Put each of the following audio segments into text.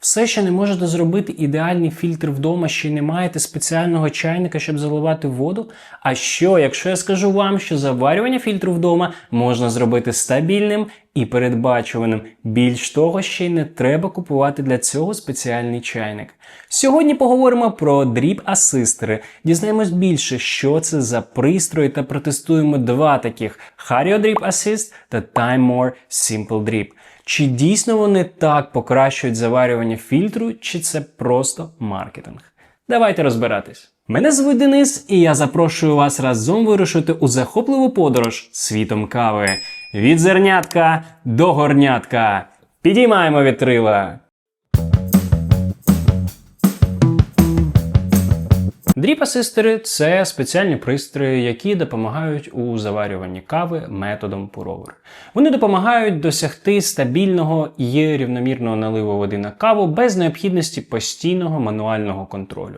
Все ще не можете зробити ідеальний фільтр вдома, ще не маєте спеціального чайника, щоб заливати воду. А що, якщо я скажу вам, що заварювання фільтру вдома можна зробити стабільним і передбачуваним. Більш того, ще й не треба купувати для цього спеціальний чайник. Сьогодні поговоримо про дріб асистери, дізнаємось більше, що це за пристрої, та протестуємо два таких: Hario Drip Assist та Time More Simple Drip. Чи дійсно вони так покращують заварювання фільтру, чи це просто маркетинг? Давайте розбиратись. Мене звуть Денис, і я запрошую вас разом вирушити у захопливу подорож світом кави. Від зернятка до горнятка. Підіймаємо вітрила! Дріп-асистери – це спеціальні пристрої, які допомагають у заварюванні кави методом пуровер. Вони допомагають досягти стабільного і рівномірного наливу води на каву без необхідності постійного мануального контролю.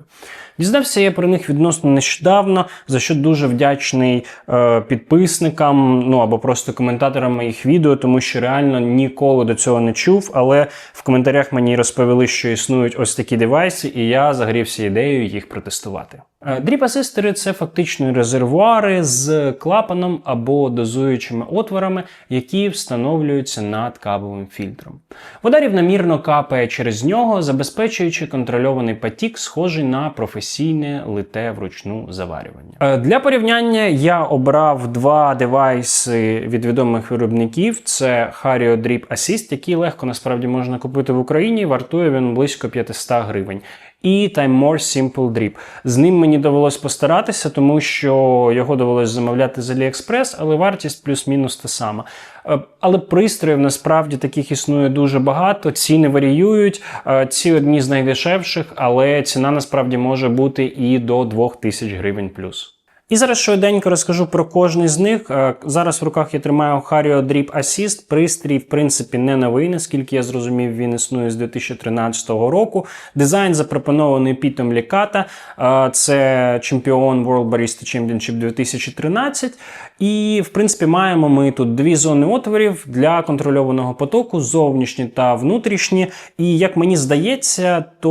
Дізнався я про них відносно нещодавно, за що дуже вдячний е, підписникам, ну або просто коментаторам моїх відео, тому що реально ніколи до цього не чув. Але в коментарях мені розповіли, що існують ось такі девайси, і я загорівся ідеєю їх протестувати. Дріп-асистери – це фактично резервуари з клапаном або дозуючими отворами, які встановлюються над кабовим фільтром. Вода рівномірно капає через нього, забезпечуючи контрольований потік, схожий на професійне лите вручну заварювання. Е, Для порівняння я обрав два девайси від відомих виробників: це Hario Drip Assist, який легко насправді можна купити в Україні. Вартує він близько 500 гривень і Time More Simple Drip. З ним мені довелось постаратися, тому що його довелось замовляти з AliExpress, але вартість плюс-мінус та сама. Е, Але пристроїв насправді таких існує дуже багато, ціни варіюють. Е, Ці одні з найдешевших, але ціна насправді може бути і до 2000 гривень плюс. І зараз швиденько розкажу про кожний з них. Е, Зараз в руках я тримаю Hario Drip Assist. Пристрій, в принципі, не новий, наскільки я зрозумів, він існує з 2013 року. Дизайн запропонований Пітом Ліката. Е, Це чемпіон World Barista Championship 2013. І, в принципі, маємо ми тут дві зони отворів для контрольованого потоку, зовнішні та внутрішні. І як мені здається, то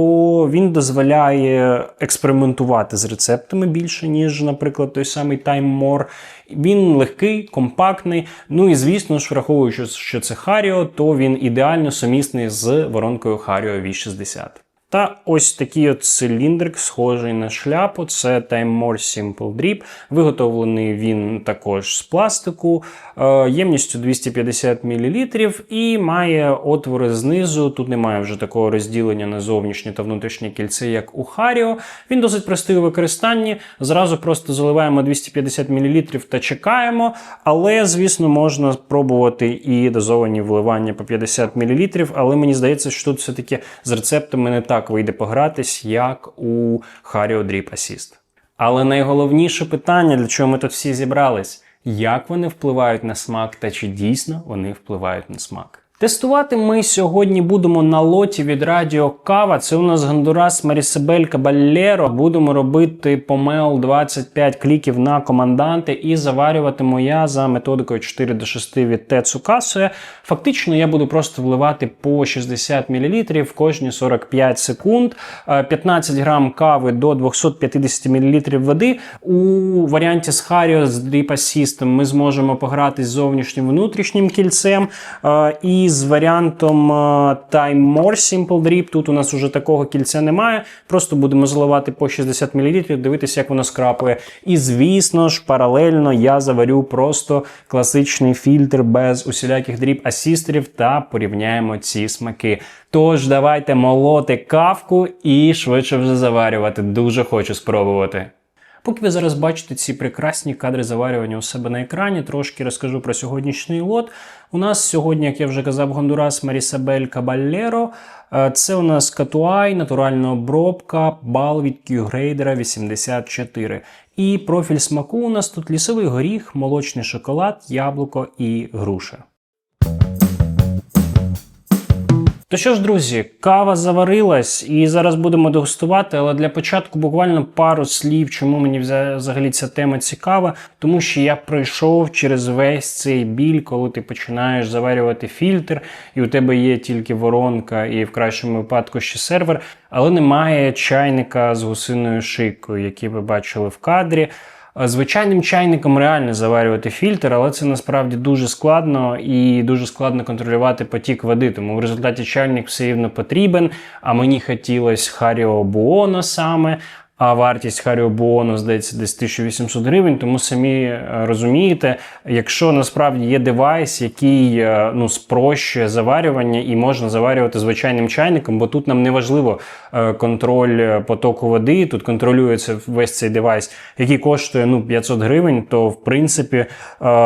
він дозволяє експериментувати з рецептами більше, ніж, наприклад, той самий Time More. Він легкий, компактний. Ну і звісно ж, враховуючи, що це Hario, то він ідеально сумісний з воронкою Hario V60. Та ось такий от циліндрик, схожий на шляпу. Це Time More Simple Drip. Виготовлений він також з пластику, е, ємністю 250 мл і має отвори знизу. Тут немає вже такого розділення на зовнішнє та внутрішнє кільце, як у Hario. Він досить простий у використанні. Зразу просто заливаємо 250 мл та чекаємо. Але, звісно, можна спробувати і дозовані вливання по 50 мл. Але мені здається, що тут все-таки з рецептами не так вийде погратись, як у Харіо Дріп Асіст. Але найголовніше питання, для чого ми тут всі зібрались, як вони впливають на смак та чи дійсно вони впливають на смак. Тестувати ми сьогодні будемо на лоті від Радіо Кава. Це у нас Гондурас Марісабель Кабаллеро. Будемо робити помел 25 кліків на команданти і заварюватиму я за методикою 4 до 6 від Тецу Касує. Фактично я буду просто вливати по 60 мл кожні 45 секунд, Е, 15 грам кави до 250 мл води. У варіанті з Hario з Drip Assist ми зможемо пограти з зовнішнім внутрішнім кільцем. Е, І з варіантом е, Time More Simple Drip, тут у нас вже такого кільця немає. Просто будемо заливати по 60 мл, дивитися, як воно скрапує. І звісно ж, паралельно я заварю просто класичний фільтр без усіляких дріб асістерів та порівняємо ці смаки. Тож давайте молоти кавку і швидше вже заварювати. Дуже хочу спробувати. Поки ви зараз бачите ці прекрасні кадри заварювання у себе на екрані, трошки розкажу про сьогоднішній лот. У нас сьогодні, як я вже казав, Гондурас Марісабель Кабаллеро. Е, Це у нас Катуай, натуральна обробка, бал від Q-грейдера 84. І профіль смаку у нас тут лісовий горіх, молочний шоколад, яблуко і груша. То що ж, друзі, кава заварилась і зараз будемо дегустувати, але для початку буквально пару слів, чому мені вза- взагалі ця тема цікава, тому що я пройшов через весь цей біль, коли ти починаєш заварювати фільтр, і у тебе є тільки воронка, і в кращому випадку ще сервер, але немає чайника з гусиною шийкою, який ви бачили в кадрі. А Звичайним чайником реально заварювати фільтр, але це насправді дуже складно і дуже складно контролювати потік води. Тому в результаті чайник все рівно потрібен. А мені хотілося Харіо Буоно саме. А вартість Харіо Буоно, здається, десь 1800 гривень. Тому самі е, розумієте, якщо насправді є девайс, який е, ну, спрощує заварювання і можна заварювати звичайним чайником, бо тут нам не важливо е, контроль потоку води, тут контролюється весь цей девайс, який коштує ну, 500 гривень, то в принципі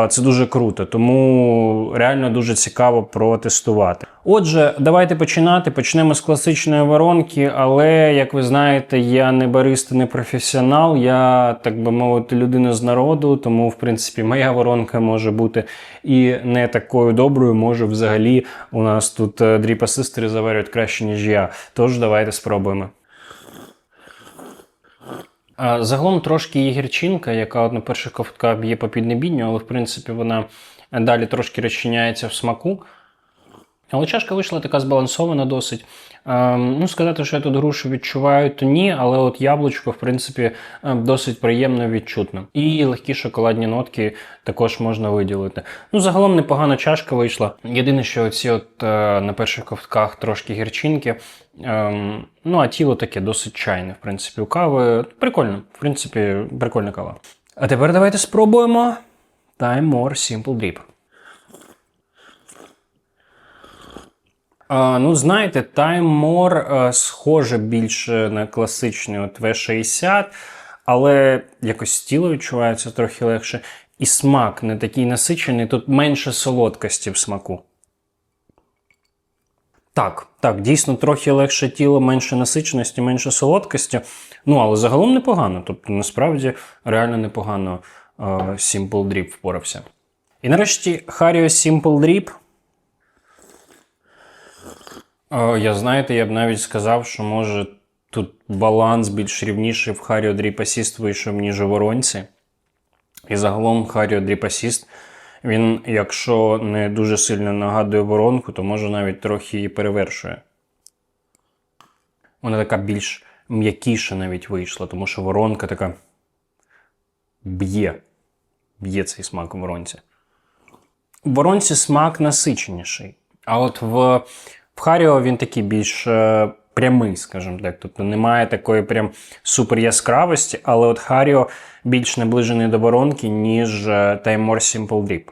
це дуже круто. Тому реально дуже цікаво протестувати. Отже, давайте починати. Почнемо з класичної воронки, але як ви знаєте, я не бариста, не професіонал, я так би мовити, людина з народу, тому в принципі моя воронка може бути і не такою доброю. Може, взагалі у нас тут е, дріпасистери заварюють краще, ніж я. Тож давайте спробуємо. Загалом трошки є гірчинка, яка от на перших ковтках б'є по піднебінню, але в принципі вона далі трошки розчиняється в смаку. Але чашка вийшла така збалансована досить. Ем, ну, сказати, що я тут грушу відчуваю, то ні, але от яблучко, в принципі, е, досить приємно відчутно. І легкі шоколадні нотки також можна виділити. Ну, загалом непогана чашка вийшла. Єдине, що оці от е, на перших ковтках трошки гірчинки. Ем, ну, а тіло таке досить чайне, в принципі, у кави. Прикольно, в принципі, прикольна кава. А тепер давайте спробуємо Time More Simple Drip. Ну, знаєте, More е, схоже більше на класичний от V60, але якось тіло відчувається трохи легше. І смак не такий насичений, тут менше солодкості в смаку. Так, так, дійсно трохи легше тіло, менше насиченості, менше солодкості. Ну, але загалом непогано. Тобто, насправді, реально непогано е, Simple Drip впорався. І нарешті Hario Simple Drip. Е, Я знаєте, я б навіть сказав, що може тут баланс більш рівніший в Харіо Assist вийшов, ніж у воронці. І загалом Харіо Assist, він, якщо не дуже сильно нагадує воронку, то може навіть трохи її перевершує. Вона така більш м'якіша навіть вийшла, тому що воронка така б'є. Б'є цей смак у воронці. В воронці смак насиченіший. А от в, в Харіо він такий більш е, прямий, скажімо так. Тобто немає такої прям супер яскравості, але от Харіо більш наближений до воронки, ніж е, Time More Simple Drip.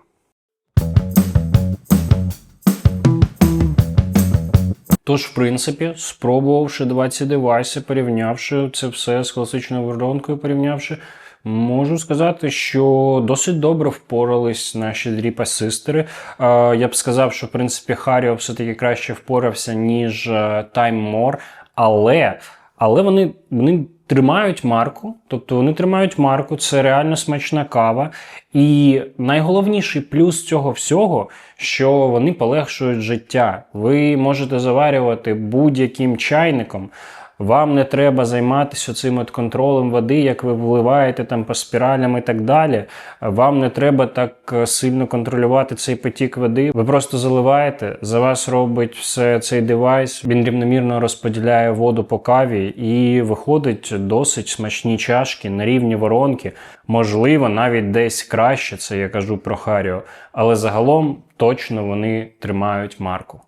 Тож, в принципі, спробувавши 20 девайси, порівнявши це все з класичною воронкою, порівнявши, можу сказати, що досить добре впорались наші дріп-асистери. Е, Я б сказав, що в принципі Харіо все-таки краще впорався, ніж е, Time але, але вони, вони тримають марку, тобто вони тримають марку, це реально смачна кава. І найголовніший плюс цього всього, що вони полегшують життя. Ви можете заварювати будь-яким чайником. Вам не треба займатися цим от контролем води, як ви вливаєте там по спіралям і так далі. Вам не треба так е, сильно контролювати цей потік води. Ви просто заливаєте, за вас робить все цей девайс. Він рівномірно розподіляє воду по каві і виходить досить смачні чашки на рівні воронки. Можливо, навіть десь краще, це я кажу про Харіо, але загалом точно вони тримають марку.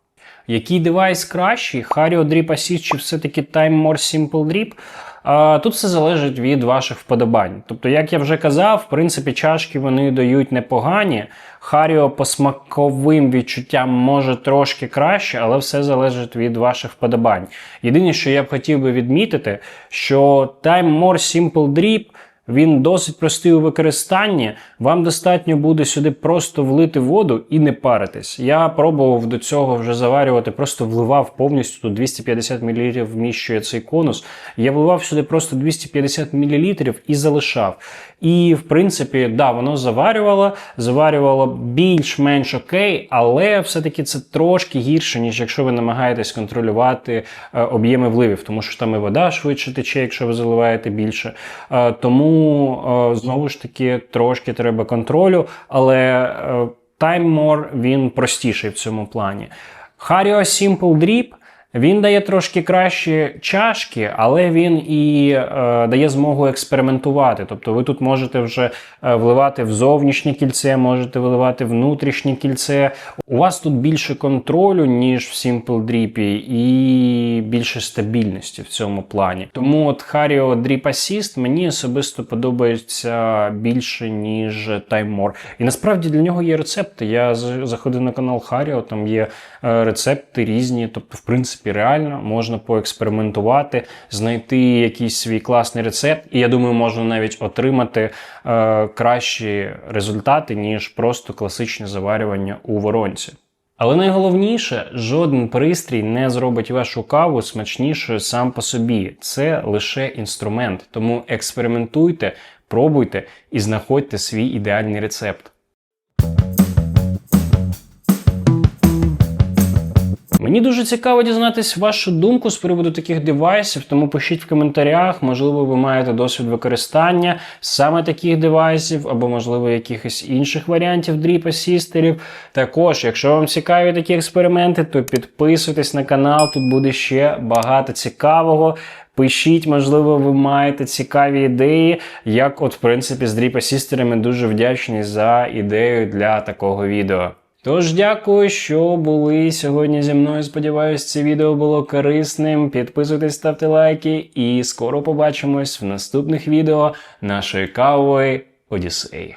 Який девайс кращий? Hario Drip Assist чи все-таки Time More Simple Drip? Тут все залежить від ваших вподобань. Тобто, як я вже казав, в принципі, чашки вони дають непогані. Харіо по смаковим відчуттям може трошки краще, але все залежить від ваших вподобань. Єдине, що я б хотів би відмітити, що Time More Simple Drip Він досить простий у використанні. Вам достатньо буде сюди просто влити воду і не паритись. Я пробував до цього вже заварювати, просто вливав повністю тут 250 мл вміщує цей конус. Я вливав сюди просто 250 мл і залишав. І в принципі, да, воно заварювало, заварювало більш-менш окей, але все-таки це трошки гірше, ніж якщо ви намагаєтесь контролювати е, об'єми вливів, тому що там і вода швидше тече, якщо ви заливаєте більше. Е, е, знову ж таки трошки треба контролю, але е, Time More він простіший в цьому плані. Hario Simple Drip він дає трошки кращі чашки, але він і е, дає змогу експериментувати. Тобто ви тут можете вже е, вливати в зовнішнє кільце, можете виливати внутрішнє кільце. У вас тут більше контролю, ніж в Simple Drip, і більше стабільності в цьому плані. Тому от Hario Drip Assist мені особисто подобається більше, ніж Time More. І насправді для нього є рецепти. Я заходив на канал Hario, там є е, рецепти різні. Тобто, в принципі, реально можна поекспериментувати, знайти якийсь свій класний рецепт, і я думаю, можна навіть отримати е, кращі результати, ніж просто класичне заварювання у воронці. Але найголовніше, жоден пристрій не зробить вашу каву смачнішою сам по собі. Це лише інструмент. Тому експериментуйте, пробуйте і знаходьте свій ідеальний рецепт. Мені дуже цікаво дізнатись вашу думку з приводу таких девайсів, тому пишіть в коментарях, можливо, ви маєте досвід використання саме таких девайсів, або, можливо, якихось інших варіантів дріп-асістерів. Також, якщо вам цікаві такі експерименти, то підписуйтесь на канал, тут буде ще багато цікавого. Пишіть, можливо, ви маєте цікаві ідеї. Як, от, в принципі, з дріп-асістерами дуже вдячний за ідею для такого відео. Тож дякую, що були сьогодні зі мною. Сподіваюсь, це відео було корисним. Підписуйтесь, ставте лайки, і скоро побачимось в наступних відео нашої кавової Одіссеї.